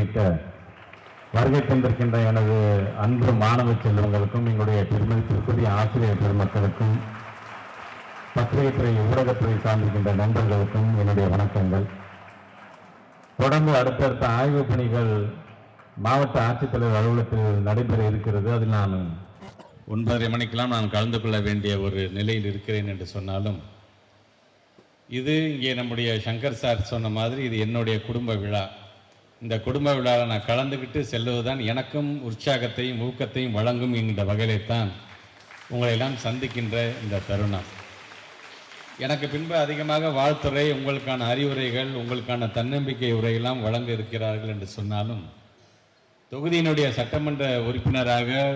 உள்ளிட்ட வருகை தந்திருக்கின்ற எனது அன்பு மாணவ செல்வங்களுக்கும் எங்களுடைய பெருமதிப்பிற்குரிய ஆசிரியர் பெருமக்களுக்கும் பத்திரிகை துறை ஊடகத்துறை சார்ந்திருக்கின்ற நண்பர்களுக்கும் என்னுடைய வணக்கங்கள். தொடர்ந்து அடுத்தடுத்த ஆய்வுப் பணிகள் மாவட்ட ஆட்சித்தலைவர் அலுவலகத்தில் நடைபெற இருக்கிறது. அதில் நான் ஒன்பதரை மணிக்கெல்லாம் நான் கலந்து கொள்ள வேண்டிய ஒரு நிலையில் இருக்கிறேன் என்று சொன்னாலும் இது இங்கே நம்முடைய சங்கர் சார் சொன்ன மாதிரி இது என்னுடைய குடும்ப விழா. இந்த குடும்ப விழாவில் நான் கலந்துக்கிட்டு செல்வதுதான் எனக்கும் உற்சாகத்தையும் ஊக்கத்தையும் வழங்கும் என்கின்ற வகையில்தான் உங்களை எல்லாம் சந்திக்கின்ற இந்த தருணம். எனக்கு பின்பு அதிகமாக வாழ்த்துறை உங்களுக்கான அறிவுரைகள் உங்களுக்கான தன்னம்பிக்கை உரையெல்லாம் வழங்க இருக்கிறார்கள் என்று சொன்னாலும் தொகுதியினுடைய சட்டமன்ற உறுப்பினராக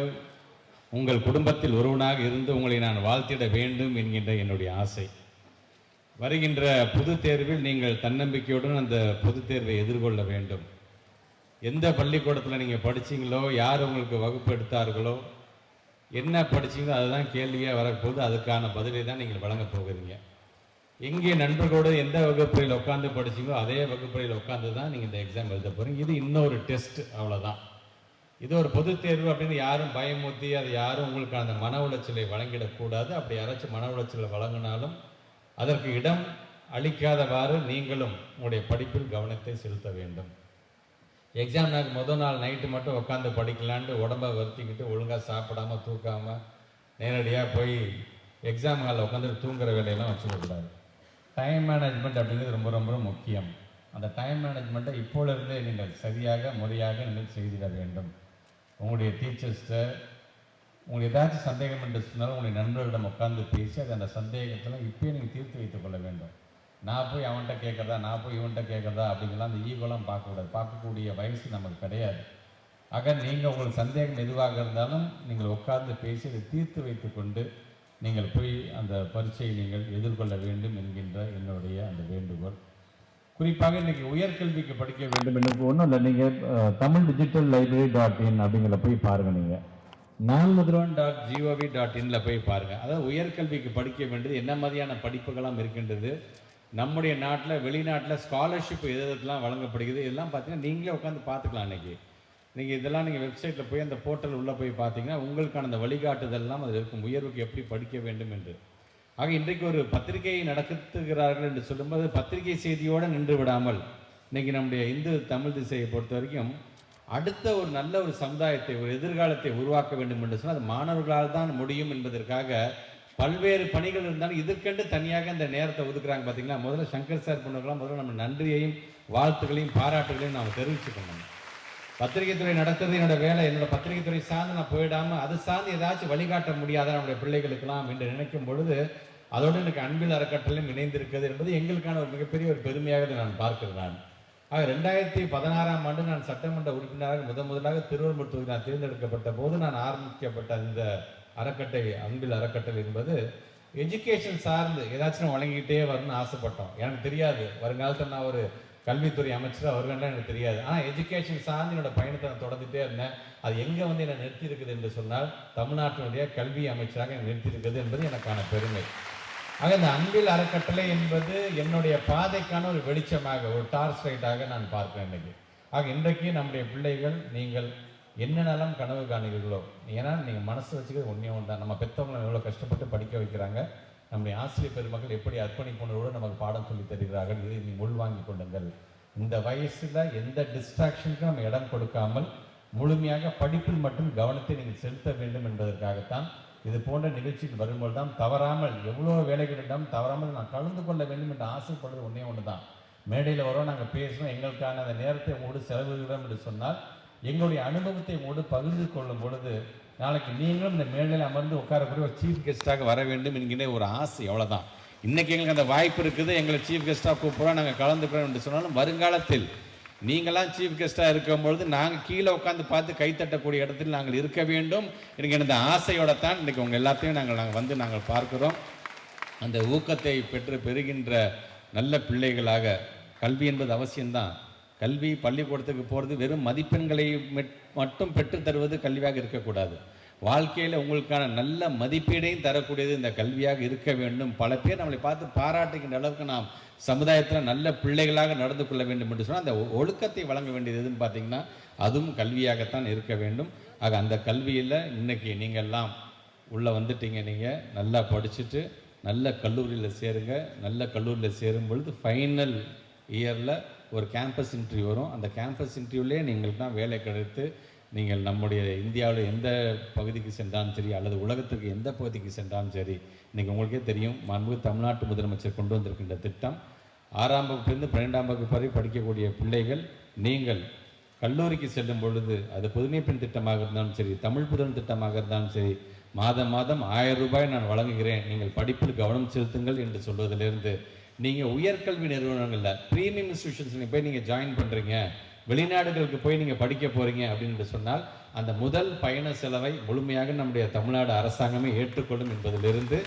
உங்கள் குடும்பத்தில் ஒருவனாக இருந்து உங்களை நான் வாழ்த்திட வேண்டும் என்கின்ற என்னுடைய ஆசை. வருகின்ற பொது தேர்வில் நீங்கள் தன்னம்பிக்கையுடன் அந்த பொது தேர்வை எதிர்கொள்ள வேண்டும். எந்த பள்ளிக்கூடத்தில் நீங்கள் படிச்சீங்களோ யார் உங்களுக்கு வகுப்பு எடுத்தார்களோ என்ன படிச்சீங்களோ அதுதான் கேள்வியாக வரப்போகுது. அதுக்கான பதிலை தான் நீங்கள் வழங்கப் போகிறீங்க. எங்கே நண்பர்களோடு எந்த வகுப்பறையில் உட்காந்து படிச்சிங்களோ அதே வகுப்பறையில் உட்காந்து தான் நீங்கள் இந்த எக்ஸாம் எழுத போகிறீங்க இது இன்னொரு டெஸ்ட் அவ்வளோதான் இது ஒரு பொது தேர்வு அப்படின்னு யாரும் பயமுறுத்தி அது யாரும் உங்களுக்கு அந்த மன உளைச்சலை வழங்கிடக்கூடாது அப்படி யாராச்சும் மன உளைச்சலை வழங்கினாலும் அதற்கு இடம் அளிக்காதவாறு நீங்களும் உங்களுடைய படிப்பில் கவனத்தை செலுத்த வேண்டும். எக்ஸாம் நாள் முதல் நாள் நைட்டு மட்டும் உட்காந்து படிக்கலான்ட்டு உடம்ப வருத்திக்கிட்டு ஒழுங்காக சாப்பிடாம தூக்காமல் நேரடியாக போய் எக்ஸாம் ஹாலில் உட்காந்து தூங்குற வேலையெல்லாம் வச்சுக்கக்கூடாது டைம் மேனேஜ்மெண்ட் அப்படிங்கிறது ரொம்ப ரொம்ப முக்கியம். அந்த டைம் மேனேஜ்மெண்ட்டை இப்போலிருந்தே நீங்கள் சரியாக முறையாக நீங்கள் செய்திட வேண்டும். உங்களுடைய டீச்சர்ஸ்கிட்ட உங்களுக்கு ஏதாச்சும் சந்தேகம் என்று சொன்னாலும் உங்களுடைய நண்பர்களிடம் உட்காந்து பேசி அது அந்த சந்தேகத்தில் இப்போயே நீங்கள் தீர்த்து வைத்துக் கொள்ள வேண்டும். நான் போய் அவன்கிட்ட கேட்குறதா? நான் போய் இவன்கிட்ட கேட்குறதா? அப்படிங்கலாம் அந்த ஈகோலாம் பார்க்கக்கூடாது. பார்க்கக்கூடிய வயசு நமக்கு கிடையாது. ஆக நீங்கள் உங்களுக்கு சந்தேகம் எதுவாக இருந்தாலும் நீங்கள் உட்கார்ந்து பேசி அதை தீர்த்து வைத்துக்கொண்டு நீங்கள் போய் அந்த பரீட்சையை நீங்கள் எதிர்கொள்ள வேண்டும் என்கின்ற என்னுடைய அந்த வேண்டுகோள். குறிப்பாக இன்றைக்கி உயர்கல்விக்கு படிக்க வேண்டும் என்று ஒன்றும் இல்லை. நீங்கள் Tamil digital library dot in அப்படிங்கிற போய் பாருங்கள் நீங்கள் நால்முதிரவன் டாட் ஜிஓவி டாட் இன்ல போய் பாருங்கள் அதாவது உயர்கல்விக்கு படிக்க வேண்டியது என்ன மாதிரியான படிப்புகளாம் இருக்கின்றது? நம்முடைய நாட்டில் வெளிநாட்டில் ஸ்காலர்ஷிப் எது எதுக்கெலாம் வழங்கப்படுகிறது. இதெல்லாம் பார்த்தீங்கன்னா நீங்களே உட்காந்து பார்த்துக்கலாம் இன்றைக்கி நீங்கள் இதெல்லாம் நீங்கள் வெப்சைட்டில் போய் அந்த போர்ட்டல் உள்ளே போய் பார்த்தீங்கன்னா உங்களுக்கான அந்த வழிகாட்டுதல்லாம் அதில் இருக்கும். உயர்வுக்கு எப்படி படிக்க வேண்டும் என்று. ஆக இன்றைக்கு ஒரு பத்திரிகையை நடத்துகிறார்கள் என்று சொல்லும்போது பத்திரிகை செய்தியோடு நின்று விடாமல் இன்றைக்கி நம்முடைய இந்து தமிழ் திசையை பொறுத்த வரைக்கும் அடுத்த ஒரு நல்ல ஒரு சமுதாயத்தை ஒரு எதிர்காலத்தை உருவாக்க வேண்டும் என்று சொன்னால் அது மாணவர்களால் தான் முடியும் என்பதற்காக பல்வேறு பணிகள் இருந்தாலும் இதற்கென்று தனியாக இந்த நேரத்தை ஒதுக்குறாங்க பார்த்தீங்களா முதல்ல சங்கர் சார் பண்ணுறதுலாம் முதல்ல நம்ம நன்றியையும் வாழ்த்துக்களையும் பாராட்டுகளையும் நாம் தெரிவிச்சுக்கணும். பத்திரிகை துறை நடத்துறது என்னோட வேலை என்னோட பத்திரிகை துறை சார்ந்து நான் போயிடாமல் அது சார்ந்து ஏதாச்சும் வழிகாட்ட முடியாத நம்முடைய பிள்ளைகளுக்கெல்லாம் என்று நினைக்கும் பொழுது அதோடு எனக்கு அன்பில் அறக்கட்டளையும் இணைந்திருக்கிறது என்பது எங்களுக்கான ஒரு மிகப்பெரிய ஒரு பெருமையாக நான் பார்க்கிறேன் நான். ஆக ரெண்டாயிரத்தி பதினாறாம் ஆண்டு நான் சட்டமன்ற உறுப்பினராக முதன் முதலாக திருவள்ளுவர் தொகுதி நான் தேர்ந்தெடுக்கப்பட்ட போது நான் ஆரம்பிக்கப்பட்ட இந்த அறக்கட்டளை அன்பில் அறக்கட்டளை என்பது எஜுகேஷன் சார்ந்து ஏதாச்சும் வழங்கிக்கிட்டே வரணும்னு ஆசைப்பட்டோம். எனக்கு தெரியாது. வருங்காலத்தில் நான் ஒரு கல்வித்துறை அமைச்சராக வருவேன்டா எனக்கு தெரியாது. ஆனால் எஜுகேஷன் சார்ந்து என்னோட பயணத்தை நான் தொடர்ந்துட்டே இருந்தேன். அது எங்கே வந்து என்னை நிறுத்தியிருக்குது என்று சொன்னால் தமிழ்நாட்டினுடைய கல்வி அமைச்சராக என்னை நிறுத்தியிருக்குது என்பது எனக்கான பெருமை. ஆக இந்த அன்பில் அறக்கட்டளை என்பது என்னுடைய பாதைக்கான ஒரு வெளிச்சமாக ஒரு டார்ச் லைட்டாக நான் பார்க்கிறேன் இன்றைக்கு ஆக இன்றைக்கு நம்முடைய பிள்ளைகள் நீங்கள் என்னென்னலாம் கனவு காணுகிறீர்களோ? ஏன்னா நீங்கள் மனசு வச்சுக்கிறது ஒன்றே ஒன்று தான் நம்ம பெற்றவங்களை எவ்வளோ கஷ்டப்பட்டு படிக்க வைக்கிறாங்க நம்முடைய ஆசிரியர் பெருமக்கள் எப்படி அர்ப்பணிப்புணர்வோடு நமக்கு பாடம் சொல்லி தருகிறார்கள் இதை நீ உள்வாங்கி கொள்ளுங்கள். இந்த வயசில் எந்த டிஸ்ட்ராக்ஷனுக்கும் நம்ம இடம் கொடுக்காமல் முழுமையாக படிப்பில் மட்டும் கவனத்தை நீங்கள் செலுத்த வேண்டும் என்பதற்காகத்தான் இது போன்ற நிகழ்ச்சியில் வரும்போது தான் தவறாமல் எவ்வளோ வேலைகளிடம் தவறாமல் நான் கலந்து கொள்ள வேண்டும் என்று ஆசைப்படுறது ஒன்றே ஒன்று தான் மேடையில் வரோம் நாங்கள் பேசுகிறோம் எங்களுக்கான அந்த நேரத்தை உங்களோடு செலவிடுகிறோம் என்று சொன்னால் எங்களுடைய அனுபவத்தை உங்களோடு பகிர்ந்து கொள்ளும் பொழுது நாளைக்கு நீங்களும் இந்த மேடையில் அமர்ந்து உட்காரக்கூடிய ஒரு சீஃப் கெஸ்ட்டாக வர வேண்டும் என்கிற ஒரு ஆசை அவ்வளோதான் இன்றைக்கி எங்களுக்கு அந்த வாய்ப்பு இருக்குது எங்களை சீஃப் கெஸ்ட்டாக கூப்பிட்றோம் நாங்கள் கலந்துக்கிறோம் என்று சொன்னாலும் வருங்காலத்தில் நீங்களாம் சீஃப் கெஸ்ட்டாக இருக்கும்பொழுது நாங்கள் கீழே உட்காந்து பார்த்து கைத்தட்டக்கூடிய இடத்தில் நாங்கள் இருக்க வேண்டும் எனக்கு இந்த ஆசையோட தான் இன்றைக்கி உங்கள் எல்லாத்தையும் நாங்கள் நாங்கள் வந்து நாங்கள் பார்க்குறோம். அந்த ஊக்கத்தை பெற்று பெறுகின்ற நல்ல பிள்ளைகளாக கல்வி என்பது அவசியம்தான். கல்வி பள்ளிக்கூடத்துக்கு போகிறது வெறும் மதிப்பெண்களை மெட்- மட்டும் பெற்று தருவது கல்வியாக இருக்கக்கூடாது. வாழ்க்கையில் உங்களுக்கான நல்ல மதிப்பீடையும் தரக்கூடியது இந்த கல்வியாக இருக்க வேண்டும். பல பேர் நம்மளை பார்த்து பாராட்டுகின்ற அளவுக்கு நாம் சமுதாயத்தில் நல்ல பிள்ளைகளாக நடந்து கொள்ள வேண்டும் என்று சொன்னால் அந்த ஒழுக்கத்தை வழங்க வேண்டியது எதுன்னு பார்த்தீங்கன்னா அதுவும் கல்வியாகத்தான் இருக்க வேண்டும். ஆக அந்த கல்வியில் இன்னைக்கு நீங்கள்லாம் உள்ளே வந்துட்டீங்க நீங்கள் நல்லா படிச்சுட்டு நல்ல கல்லூரியில் சேருங்க. நல்ல கல்லூரியில் சேரும் பொழுது ஃபைனல் இயரில் ஒரு கேம்பஸ் இன்டர்வியூ வரும். அந்த கேம்பஸ் இன்டர்வியூலே நீங்கள் தான் வேலை கிடைத்து நீங்கள் நம்முடைய இந்தியாவில் எந்த பகுதிக்கு சென்றாலும் சரி அல்லது உலகத்துக்கு எந்த பகுதிக்கு சென்றாலும் சரி இன்றைக்கி உங்களுக்கே தெரியும் மாண்பு தமிழ்நாட்டு முதலமைச்சர் கொண்டு வந்திருக்கின்ற திட்டம். ஆறாம் வகுப்பிலிருந்து பன்னெண்டாம் வகுப்பு வரை படிக்கக்கூடிய பிள்ளைகள் நீங்கள் கல்லூரிக்கு செல்லும் பொழுது அது புதுமை பெண் திட்டமாக இருந்தாலும் சரி தமிழ் புதன் திட்டமாக இருந்தாலும் சரி மாதம் மாதம் ஆயிரம் ரூபாய் நான் வழங்குகிறேன் நீங்கள் படிப்பில் கவனம் செலுத்துங்கள் என்று சொல்வதிலிருந்து நீங்கள் உயர்கல்வி நிறுவனங்களில் ப்ரீமியம் இன்ஸ்டியூஷன்ஸில் போய் நீங்கள் ஜாயின் பண்ணுறீங்க வெளிநாடுகளுக்கு போய் நீங்கள் படிக்க போகிறீங்க அப்படின்னு சொன்னால் அந்த முதல் பயண செலவை முழுமையாக நம்முடைய தமிழ்நாடு அரசாங்கமே ஏற்றுக்கொள்ளும் என்பதிலிருந்து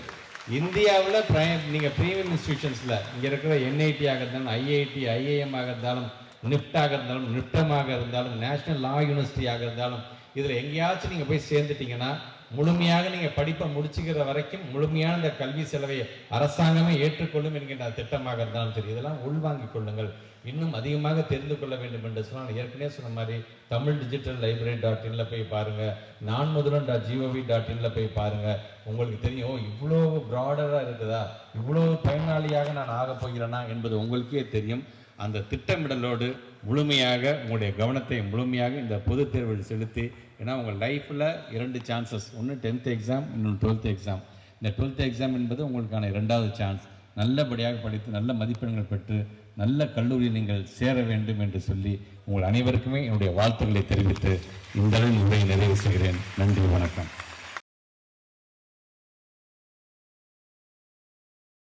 இந்தியாவில் ப்ரை நீங்கள் ப்ரீமியம் இன்ஸ்டியூஷன்ஸில் இங்கே இருக்கிற என்ஐடியாக இருந்தாலும் ஐஐடி ஐஏஎம் ஆக இருந்தாலும் நிப்டாக இருந்தாலும் நிப்டமாக இருந்தாலும் நேஷனல் லா யூனிவர்சிட்டியாக இருந்தாலும் இதில் எங்கேயாச்சும் நீங்கள் போய் சேர்ந்துட்டிங்கன்னா முழுமையாக நீங்கள் படிப்பை முடிச்சுக்கிற வரைக்கும் முழுமையான இந்த கல்வி செலவை அரசாங்கமே ஏற்றுக்கொள்ளும் என்கின்ற திட்டமாக இருந்தாலும் சரி இதெல்லாம் உள்வாங்கிக் கொள்ளுங்கள். இன்னும் அதிகமாக தெரிந்து கொள்ள வேண்டும் என்று சொன்னால் ஏற்கனவே சொன்ன மாதிரி தமிழ் டிஜிட்டல் லைப்ரரி டாட் இன்ல போய் பாருங்கள் நான் முதலன் டாட் ஜிஓவி டாட் இன்ல போய் பாருங்கள் உங்களுக்கு தெரியும் ஓ, இவ்வளோ ப்ராடராக இருக்குதா? இவ்வளோ பயனாளியாக நான் ஆகப் போகிறேனா என்பது உங்களுக்கே தெரியும். அந்த திட்டமிடலோடு முழுமையாக உங்களுடைய கவனத்தை முழுமையாக இந்த பொதுத் தேர்வில் செலுத்தி ஏன்னா உங்கள் லைஃப்பில் இரண்டு சான்சஸ் ஒன்று டென்த் எக்ஸாம் இன்னொன்று டுவெல்த் எக்ஸாம் இந்த டுவெல்த் எக்ஸாம் என்பது உங்களுக்கான இரண்டாவது சான்ஸ் நல்லபடியாக படித்து நல்ல மதிப்பெண்கள் பெற்று நல்ல கல்லூரியில் நீங்கள் சேர வேண்டும் என்று சொல்லி உங்கள் அனைவருக்குமே என்னுடைய வாழ்த்துக்களை தெரிவித்து இந்த அளவில் உரையை நிறைவு செய்கிறேன். நன்றி வணக்கம்.